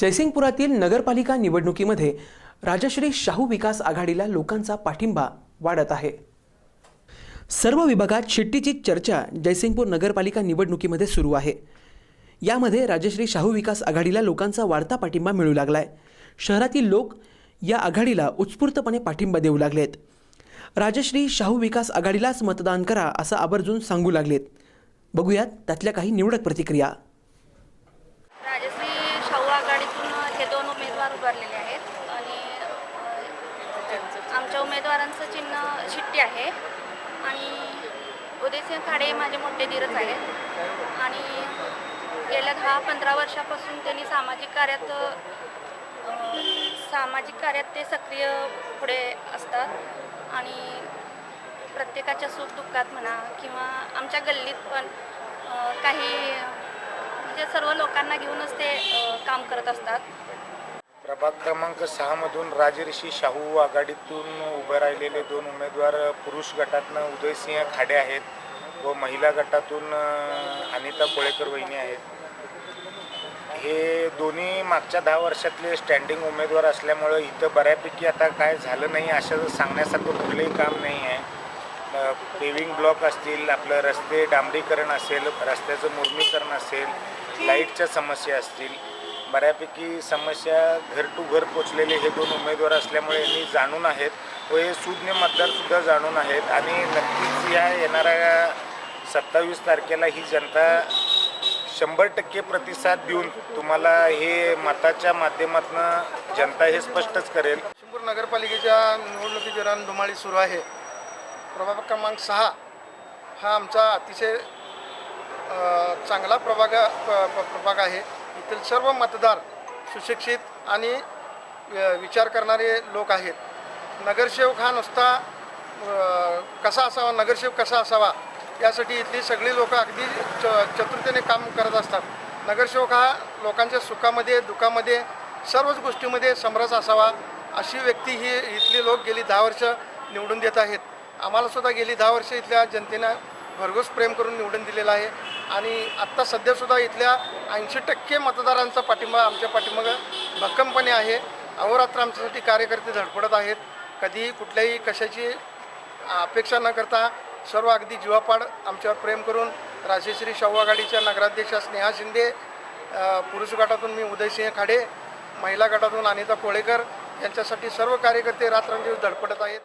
जयसिंगपुरातील नगरपालिका निवडणुकीमध्ये राजश्री शाहू विकास आघाडीला लोकांचा पाठिंबा वाढत आहे. सर्व विभागात शिट्टीची चर्चा जयसिंगपूर नगरपालिका निवडणुकीमध्ये सुरू आहे. यामध्ये राजश्री शाहू विकास आघाडीला लोकांचा वाढता पाठिंबा मिळू लागलाय. शहरातील लोक या आघाडीला उत्स्फूर्तपणे पाठिंबा देऊ लागलेत. राजश्री शाहू विकास आघाडीलाच मतदान करा असं आवर्जून सांगू लागलेत. बघूयात त्यातल्या काही निवडक प्रतिक्रिया राजश्री शाहू आघाडीतून हे दोन उमेदवार उभारलेले आहेत आणि आमच्या उमेदवारांचं चिन्ह शिट्टी आहे आणि उदयसिंह खाडे माझे मोठे धीरच आहेत. आणि गेल्या दहा पंधरा वर्षापासून त्यांनी सामाजिक कार्यात सामाजिक कार्यात ते सक्रिय पुढे असतात. आणि प्रत्येकाच्या सुखदुःखात म्हणा किंवा आमच्या गल्लीत पण काही म्हणजे सर्व लोकांना घेऊनच ते काम करत असतात. प्रभाग क्रमांक सहामधून राजर्षी शाहू आघाडीतून उभे राहिलेले दोन उमेदवार पुरुष गटातनं उदयसिंह खाडे आहेत व महिला गटातून अनिता कोळेकर वहिनी आहेत. हे दोन्ही मागच्या दहा वर्षातले स्टँडिंग उमेदवार असल्यामुळं इथं बऱ्यापैकी आता काय झालं नाही असं सांगण्यासारखं कुठलंही काम नाही आहे. पेविंग ब्लॉक असतील आपलं रस्ते डांबरीकरण असेल रस्त्याचं मुर्मीकरण असेल लाईटच्या समस्या असतील बऱ्यापैकी समस्या घर टू घर पोचलेले हे दोन उमेदवार असल्यामुळे यांनी जाणून आहेत व हे सुज्ञ मतदारसुद्धा जाणून आहेत. आणि नक्कीच या येणाऱ्या सत्तावीस तारखेला ही जनता शंभर टक्के प्रतिसाद देऊन तुम्हाला हे मताच्या माध्यमातून जनता हे स्पष्टच करेल. शिंपूर नगरपालिकेच्या निवडणुकीत रणधुमाळी सुरू आहे. प्रभाग क्रमांक सहा हा आमचा अतिशय चांगला प्रभाग प- प्रभाग आहे. इथील सर्व मतदार सुशिक्षित आणि विचार करणारे लोक आहेत. नगरसेवक हा नुसता कसा असावा नगरसेवक कसा असावा यासाठी इथली सगळी लोक अगदी च चतुरतेने काम करत असतात. नगरसेवक हा लोकांच्या सुखामध्ये दुःखामध्ये सर्वच गोष्टीमध्ये समरस असावा अशी व्यक्ती ही इथली लोक गेली दहा वर्ष निवडून देत आहेत. आम्हालासुद्धा गेली दहा वर्ष इथल्या जनतेनं भरघोस प्रेम करून निवडून दिलेलं आहे. आणि आत्ता सध्यासुद्धा इथल्या ऐंशी टक्के मतदारांचा पाठिंबा आमच्या पाठिंबा भक्कमपणे आहे. अहोरात्र आमच्यासाठी कार्यकर्ते धडपडत आहेत. कधीही कुठल्याही कशाची अपेक्षा न करता सर्व अगदी जीवापाड आमच्यावर प्रेम करून राजेश्री शाहू आघाडीच्या नगराध्यक्षा स्नेहा शिंदे पुरुष गटातून मी उदयसिंह खाडे महिला गटातून अनिता कोळेकर यांच्यासाठी सर्व कार्यकर्ते रात्रंदिवस धडपडत आहेत.